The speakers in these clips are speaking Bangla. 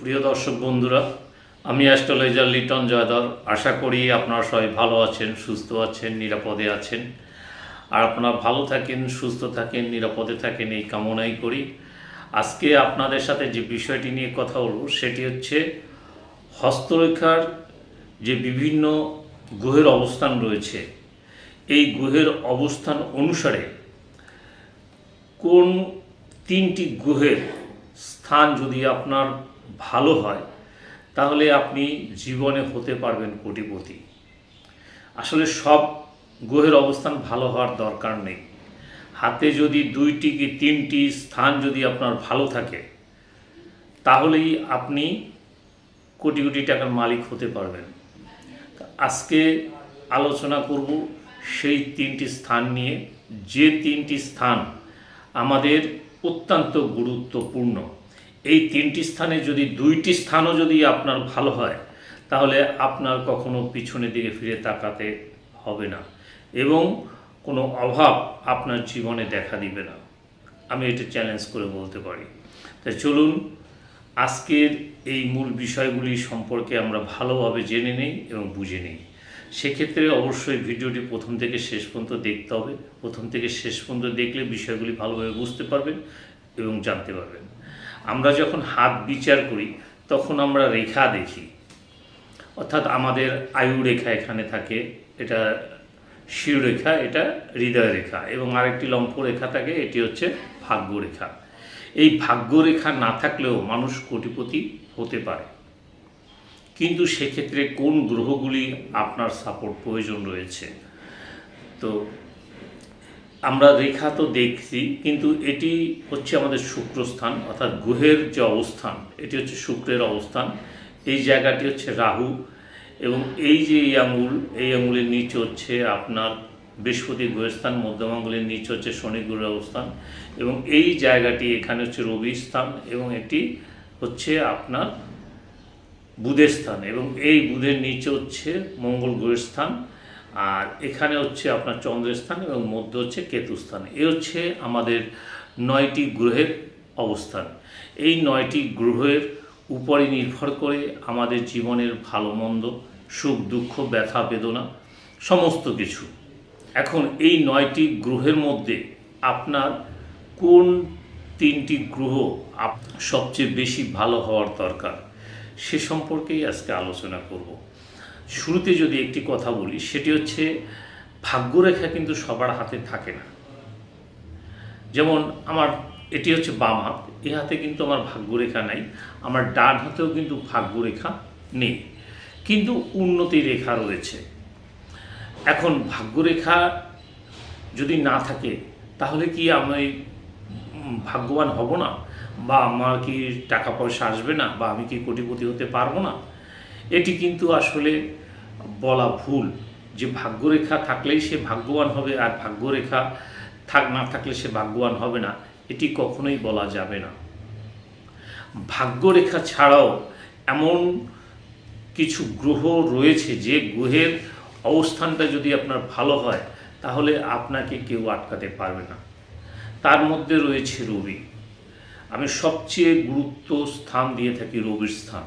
সুপ্রিয় দর্শক বন্ধুরা, আমি অ্যাস্ট্রোলজার লিটন জয়দর আশা করি আপনারা সবাই ভালো আছেন, সুস্থ আছেন, নিরাপদে আছেন। আর আপনারা ভালো থাকেন, সুস্থ থাকেন, নিরাপদে থাকেন এই কামনাই করি। আজকে আপনাদের সাথে যে বিষয়টি নিয়ে কথা বলব, সেটি হচ্ছে হস্তরেখার যে বিভিন্ন গ্রহের অবস্থান রয়েছে, এই গ্রহের অবস্থান অনুসারে কোন তিনটি গ্রহের স্থান যদি আপনার ভালো হয়, তাহলে আপনি জীবনে হতে পারবেন কোটিপতি। আসলে সব গ্রহের অবস্থান ভালো হওয়ার দরকার নেই। হাতে যদি দুইটি কি তিনটি স্থান যদি আপনার ভালো থাকে, তাহলেই আপনি কোটি কোটি টাকার মালিক হতে পারবেন। আজকে আলোচনা করব সেই তিনটি স্থান নিয়ে। যে তিনটি স্থান আমাদের অত্যন্ত গুরুত্বপূর্ণ। এই তিনটি স্থানে যদি দুইটি স্থানও যদি আপনার ভালো হয়, তাহলে আপনার কখনো পিছনের দিকে ফিরে তাকাতে হবে না এবং কোনো অভাব আপনার জীবনে দেখা দিবে না। আমি এটা চ্যালেঞ্জ করে বলতে পারি। তাই চলুন, আজকের এই মূল বিষয়গুলি সম্পর্কে আমরা ভালোভাবে জেনে নেই এবং বুঝে নিই। সেক্ষেত্রে অবশ্যই ভিডিওটি প্রথম থেকে শেষ পর্যন্ত দেখতে হবে। প্রথম থেকে শেষ পর্যন্ত দেখলে বিষয়গুলি ভালোভাবে বুঝতে পারবেন এবং জানতে পারবেন। আমরা যখন হাত বিচার করি, তখন আমরা রেখা দেখি। অর্থাৎ আমাদের আয়ু রেখা এখানে থাকে, এটা শিরোরেখা এটা হৃদয় রেখা এবং আরেকটি লম্ফ রেখা থাকে, এটি হচ্ছে ভাগ্য রেখা। এই ভাগ্য রেখা না থাকলেও মানুষ কোটিপতি হতে পারে। কিন্তু সেক্ষেত্রে কোন গ্রহগুলি আপনার সাপোর্ট প্রয়োজন রয়েছে? তো আমরা রেখা তো দেখছি, কিন্তু এটি হচ্ছে আমাদের শুক্রস্থান, অর্থাৎ গ্রহের যে অবস্থান, এটি হচ্ছে শুক্রের অবস্থান। এই জায়গাটি হচ্ছে রাহু এবং এই যে এই আঙুল, এই আঙুলের নিচে হচ্ছে আপনার বৃহস্পতি গ্রহস্থান মধ্যম আঙুলের নিচে হচ্ছে শনি গ্রহের অবস্থান এবং এই জায়গাটি এখানে হচ্ছে রবি স্থান এবং এটি হচ্ছে আপনার বুধের স্থান এবং এই বুধের নিচে হচ্ছে মঙ্গল গ্রহের স্থান। আর এখানে হচ্ছে আপনার চন্দ্রস্থান এবং মধ্য হচ্ছে কেতুস্থান। এ হচ্ছে আমাদের নয়টি গ্রহের অবস্থান। এই নয়টি গ্রহের উপরে নির্ভর করে আমাদের জীবনের ভালো মন্দ সুখ, দুঃখ, ব্যথা, বেদনা, সমস্ত কিছু। এখন এই নয়টি গ্রহের মধ্যে আপনার কোন তিনটি গ্রহ সবচেয়ে বেশি ভালো হওয়ার দরকার, সে সম্পর্কেই আজকে আলোচনা করব। শুরুতে যদি একটি কথা বলি, সেটি হচ্ছে ভাগ্যরেখা কিন্তু সবার হাতে থাকে না। যেমন আমার, এটি হচ্ছে বাম হাত, এ হাতে কিন্তু আমার ভাগ্যরেখা নাই, আমার ডান হাতেও কিন্তু ভাগ্যরেখা নেই। কিন্তু উন্নতি রেখা রয়েছে। এখন ভাগ্যরেখা যদি না থাকে, তাহলে কি আমি ভাগ্যবান হব না? বা আমার কি টাকা পয়সা আসবে না? বা আমি কি কোটিপতি হতে পারব না? এটি কিন্তু আসলে বলা ভুল যে ভাগ্যরেখা থাকলেই সে ভাগ্যবান হবে আর ভাগ্যরেখা থাক, না থাকলে সে ভাগ্যবান হবে না। এটি কখনোই বলা যাবে না। ভাগ্যরেখা ছাড়াও এমন কিছু গ্রহ রয়েছে যে গ্রহের অবস্থানটা যদি আপনার ভালো হয়, তাহলে আপনাকে কেউ আটকাতে পারবে না। তার মধ্যে রয়েছে রবি। আমি সবচেয়ে গুরুত্ব স্থান দিয়ে থাকি রবির স্থান।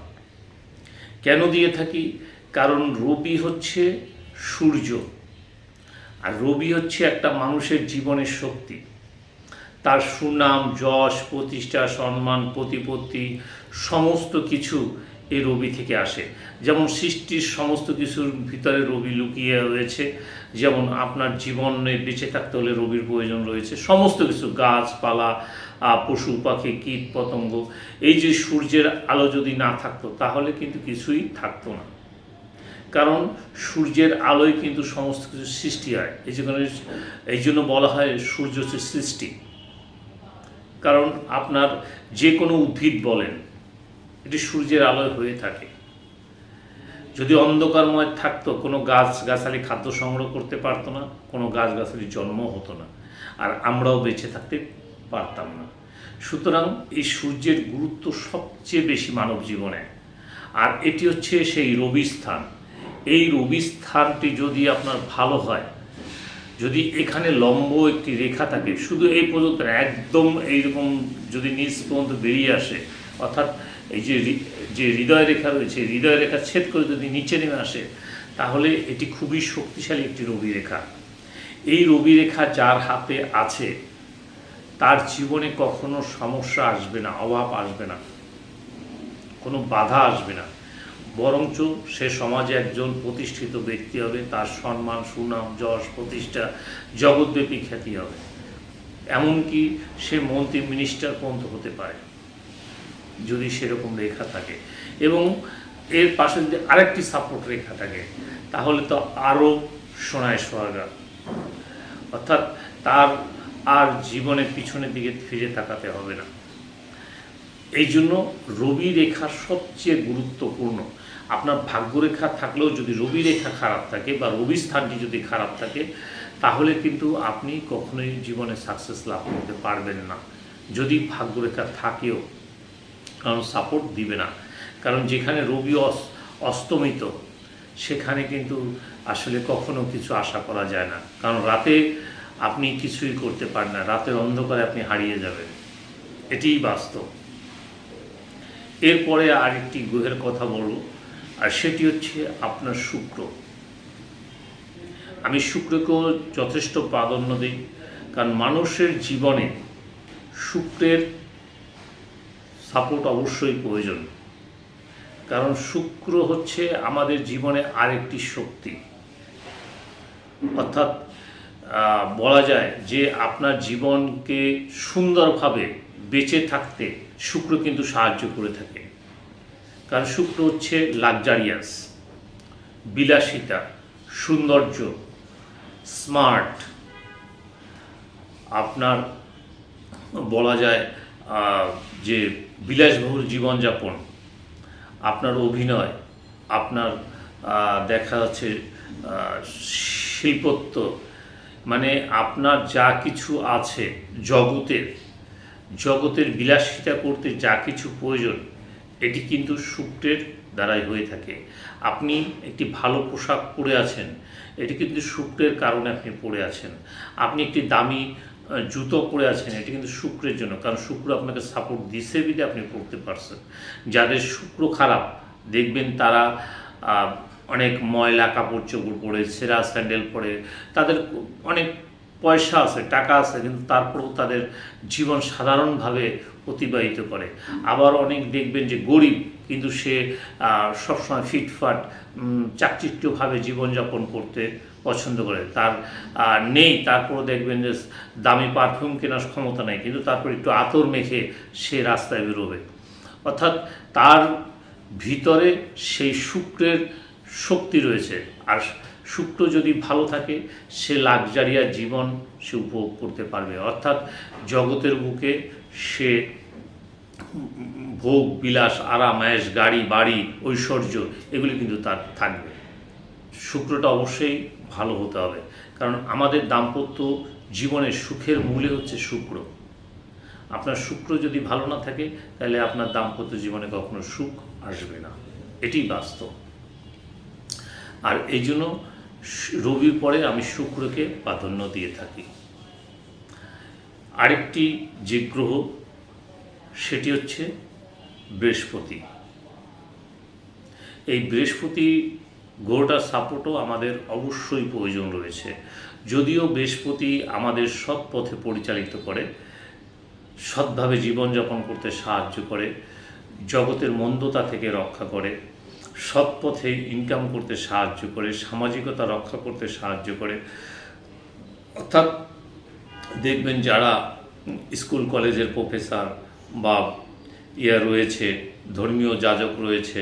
কেন দিয়ে থাকি? কারণ রবি হচ্ছে সূর্য। আর রবি হচ্ছে একটা মানুষের জীবনের শক্তি। তার সুনাম, যশ, প্রতিষ্ঠা, সম্মান, প্রতিপত্তি, সমস্ত কিছু এই রবি থেকে আসে। যেমন সৃষ্টির সমস্ত কিছুর ভিতরে রবি লুকিয়ে রয়েছে, যেমন আপনার জীবনে বেঁচে থাকতে হলে রবির প্রয়োজন রয়েছে। সমস্ত কিছু, গাছপালা পশু, পাখি, কীট, পতঙ্গ, এই যে সূর্যের আলো যদি না থাকতো, তাহলে কিন্তু কিছুই থাকতো না। কারণ সূর্যের আলোয় কিন্তু সমস্ত কিছু সৃষ্টি হয়। এই জন্য এই জন্য বলা হয় সূর্য হচ্ছে সৃষ্টি। কারণ আপনার যে কোনো উদ্ভিদ বলেন এটি সূর্যের আলোয় হয়ে থাকে। যদি অন্ধকারময় থাকতো, কোনো গাছ গাছালি খাদ্য সংগ্রহ করতে পারতো না, কোনো গাছ গাছালি জন্ম হতো না, আর আমরাও বেঁচে থাকতে পারতাম না। সুতরাং এই সূর্যের গুরুত্ব সবচেয়ে বেশি মানব জীবনে আর এটি হচ্ছে সেই রবি স্থান। এই রবি স্থানটি যদি আপনার ভালো হয়, যদি এখানে লম্ব একটি রেখা থাকে, শুধু এই পর্যন্ত একদম এইরকম যদি নিচ পর্যন্ত বেরিয়ে আসে, অর্থাৎ এই যে যে হৃদয় রেখা রয়েছে হৃদয় রেখা ছেদ করে যদি নিচে নেমে আসে, তাহলে এটি খুবই শক্তিশালী একটি রবি রেখা এই রবি রেখা যার হাতে আছে, তার জীবনে কখনো সমস্যা আসবে না, অভাব আসবে না, কোনো বাধা আসবে না। বরঞ্চ সে সমাজে একজন প্রতিষ্ঠিত ব্যক্তি হবে, তার সম্মান, সুনাম, যশ, প্রতিষ্ঠা, জগৎব্যাপী খ্যাতি হবে। এমনকি সে মন্ত্রী মিনিস্টার পর্যন্ত হতে পারে। যদি সেরকম রেখা থাকে এবং এর পাশে যদি আরেকটি সাপোর্ট রেখা থাকে, তাহলে তো আরও সোনায় সোহাগা। অর্থাৎ তার আর জীবনের পিছনের দিকে ফিরে তাকাতে হবে না। এই জন্য রবি রেখা সবচেয়ে গুরুত্বপূর্ণ। আপনার ভাগ্যরেখা থাকলেও যদি রবি রেখা খারাপ থাকে বা রবি স্থানটি যদি খারাপ থাকে, তাহলে কিন্তু আপনি কখনোই জীবনে সাকসেস লাভ করতে পারবেন না। যদি ভাগ্যরেখা থাকেও কারণ সাপোর্ট দিবে না। কারণ যেখানে রবি অস- অস্তমিত, সেখানে কিন্তু আসলে কখনো কিছু আশা করা যায় না। কারণ রাতে আপনি কিছুই করতে পারেন না, রাতের অন্ধকারে আপনি হারিয়ে যাবেন। এটিই বাস্তব। এরপরে আরেকটি গ্রহের কথা বলব, আর সেটি হচ্ছে আপনার শুক্র। আমি শুক্রকেও যথেষ্ট প্রাধান্য দিই, কারণ মানুষের জীবনে শুক্রের সাপোর্ট অবশ্যই প্রয়োজন। কারণ শুক্র হচ্ছে আমাদের জীবনে আরেকটি শক্তি। অর্থাৎ বলা যায় যে আপনার জীবনকে সুন্দরভাবে বেঁচে থাকতে শুক্র কিন্তু সাহায্য করে থাকে। কারণ শুক্র হচ্ছে লাক্সারিয়াস বিলাসিতা, সৌন্দর্য স্মার্ট আপনার বলা যায় যে বিলাসবহুল জীবনযাপন, আপনার অভিনয়, আপনার দেখা যাচ্ছে শিল্পত্ব মানে আপনার যা কিছু আছে জগতের জগতের বিলাসিতা করতে যা কিছু প্রয়োজন, এটি কিন্তু শুক্রের দ্বারাই হয়ে থাকে। আপনি একটি ভালো পোশাক পরে আছেন, এটি কিন্তু শুক্রের কারণে আপনি পরে আছেন। আপনি একটি দামি জুতো পরে আছেন, এটি কিন্তু শুক্রের জন্য, কারণ শুক্র আপনাকে সাপোর্ট দিছে বিধে আপনি পড়তে পারছেন। যাদের শুক্র খারাপ, দেখবেন তারা অনেক ময়লা কাপড় চোপড় পরে, সেরা স্যান্ডেল পরে, তাদের অনেক পয়সা আছে, টাকা আছে, কিন্তু তারপরেও তাদের জীবন সাধারণভাবে অতিবাহিত করে। আবার অনেক দেখবেন যে গরিব কিন্তু সে সবসময় ফিটফাট চাকচিক্যভাবে জীবনযাপন করতে পছন্দ করে। তার নেই, তারপরও দেখবেন যে দামি পারফিউম কেনার ক্ষমতা নেই, কিন্তু তারপর একটু আতর মেখে সে রাস্তায় বেরোবে। অর্থাৎ তার ভিতরে সেই শুক্রের শক্তি রয়েছে। আর শুক্র যদি ভালো থাকে, সে লাক্সারিয়া জীবন সে উপভোগ করতে পারবে। অর্থাৎ জগতের বুকে সে ভোগ বিলাস আরাম আয়েস গাড়ি, বাড়ি, ঐশ্বর্য, এগুলি কিন্তু তার থাকবে। শুক্রটা অবশ্যই ভালো হতে হবে। কারণ আমাদের দাম্পত্য জীবনের সুখের মূলে হচ্ছে শুক্র। আপনার শুক্র যদি ভালো না থাকে, তাহলে আপনার দাম্পত্য জীবনে কখনো সুখ আসবে না। এটি বাস্তব। আর এই জন্য রবির পরে আমি শুক্রকে প্রাধান্য দিয়ে থাকি। আরেকটি যে গ্রহ সেটি হচ্ছে বৃহস্পতি। এই বৃহস্পতি গ্রহটার সাপোর্টও আমাদের অবশ্যই প্রয়োজন রয়েছে। যদিও বৃহস্পতি আমাদের সৎ পথে পরিচালিত করে, সৎভাবে জীবনযাপন করতে সাহায্য করে, জগতের মন্দতা থেকে রক্ষা করে, সৎ পথে ইনকাম করতে সাহায্য করে, সামাজিকতা রক্ষা করতে সাহায্য করে, অর্থাৎ দেখবেন যারা স্কুল, কলেজের প্রফেসর বা ইয়া রয়েছে, ধর্মীয় যাজক রয়েছে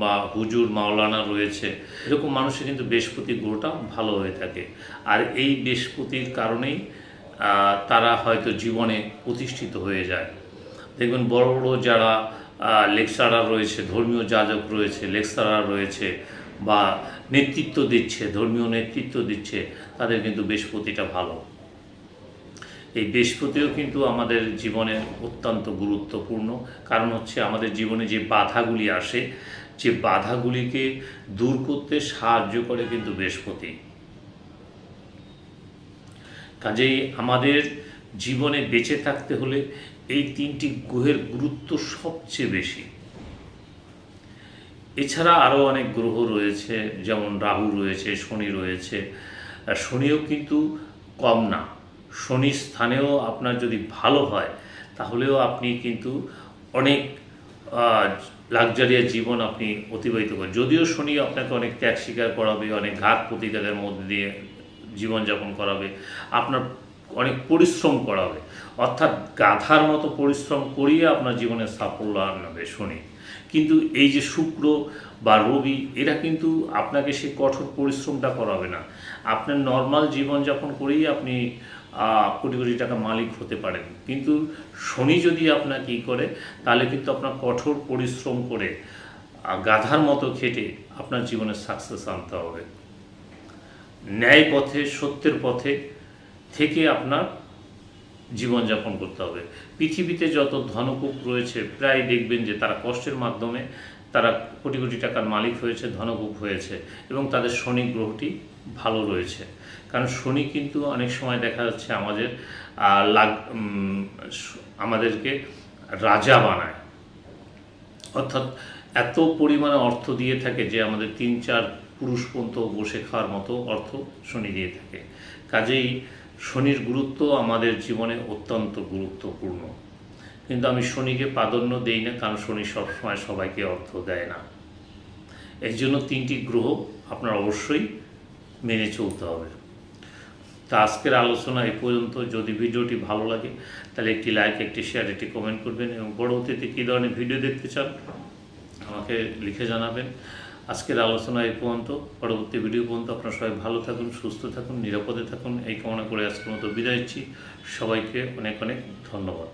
বা হুজুর, মাওলানা রয়েছে, এরকম মানুষের কিন্তু বৃহস্পতি গ্রহটা ভালো হয়ে থাকে। আর এই বৃহস্পতির কারণেই তারা হয়তো জীবনে প্রতিষ্ঠিত হয়ে যায়। দেখবেন বড় বড় যারা লেকচারার রয়েছে, ধর্মীয় যাজক রয়েছে, লেকচারার রয়েছে বা নেতৃত্ব দিচ্ছে, ধর্মীয় নেতৃত্ব দিচ্ছে, তাদের কিন্তু বৃহস্পতিটা ভালো। এই বৃহস্পতিও কিন্তু আমাদের জীবনে অত্যন্ত গুরুত্বপূর্ণ। কারণ হচ্ছে আমাদের জীবনে যে বাধাগুলি আসে, যে বাধাগুলিকে দূর করতে সাহায্য করে কিন্তু বৃহস্পতি। কাজেই আমাদের জীবনে বেঁচে থাকতে হলে এই তিনটি গ্রহের গুরুত্ব সবচেয়ে বেশি। এছাড়া আরও অনেক গ্রহ রয়েছে, যেমন রাহু রয়েছে, শনি রয়েছে। শনিও কিন্তু কম না। শনির স্থানেও আপনার যদি ভালো হয়, তাহলেও আপনি কিন্তু অনেক লাক্সারিয়ার জীবন আপনি অতিবাহিত করেন। যদিও শনি আপনাকে অনেক ত্যাগ স্বীকার করাবে, অনেক ঘাত প্রতিঘাতের মধ্যে দিয়ে জীবনযাপন করাবে, আপনার অনেক পরিশ্রম করাবে। অর্থাৎ গাধার মতো পরিশ্রম করিয়ে আপনার জীবনে সাফল্য আনবে শনি। কিন্তু এই যে শুক্র বা রবি, এরা কিন্তু আপনাকে সে কঠোর পরিশ্রমটা করাবে না। আপনার নর্মাল জীবনযাপন করেই আপনি কোটি কোটি টাকা মালিক হতে পারেন। কিন্তু শনি যদি আপনাকে ই করে, তাহলে কিন্তু আপনার কঠোর পরিশ্রম করে গাধার মতো খেটে আপনার জীবনে সাকসেস আনতে হবে। ন্যায় পথে, সত্যের পথে থেকে আপনার জীবনযাপন করতে হবে। পৃথিবীতে যত ধনকূপ রয়েছে, প্রায় দেখবেন যে তারা কষ্টের মাধ্যমে তারা কোটি কোটি টাকার মালিক হয়েছে ধনকূপ হয়েছে এবং তাদের শনি গ্রহটি ভালো রয়েছে। কারণ শনি কিন্তু অনেক সময় দেখা যাচ্ছে আমাদের লাগ আমাদেরকে রাজা বানায়। অর্থাৎ এত পরিমাণে অর্থ দিয়ে থাকে যে আমাদের তিন, চার পুরুষ পর্যন্ত বসে খাওয়ার মতো অর্থ শনি দিয়ে থাকে। কাজেই শনির গুরুত্ব আমাদের জীবনে অত্যন্ত গুরুত্বপূর্ণ। কিন্তু আমি শনিকে প্রাধান্য দেই না, কারণ শনি সবসময় সবাইকে অর্থ দেয় না। এর জন্য তিনটি গ্রহ আপনার অবশ্যই মেনে চলতে হবে। তা আজকের আলোচনা এই পর্যন্ত। যদি ভিডিওটি ভালো লাগে, তাহলে একটি লাইক একটি শেয়ার একটি কমেন্ট করবেন এবং পরবর্তীতে কী ধরনের ভিডিও দেখতে চান, আমাকে লিখে জানাবেন। আজকের আলোচনা এই পর্যন্ত। পরবর্তী ভিডিও পর্যন্ত আপনারা সবাই ভালো থাকুন, সুস্থ থাকুন, নিরাপদে থাকুন। এই কামনা করে আজকের মতো বিদায় সবাইকে অনেক অনেক ধন্যবাদ।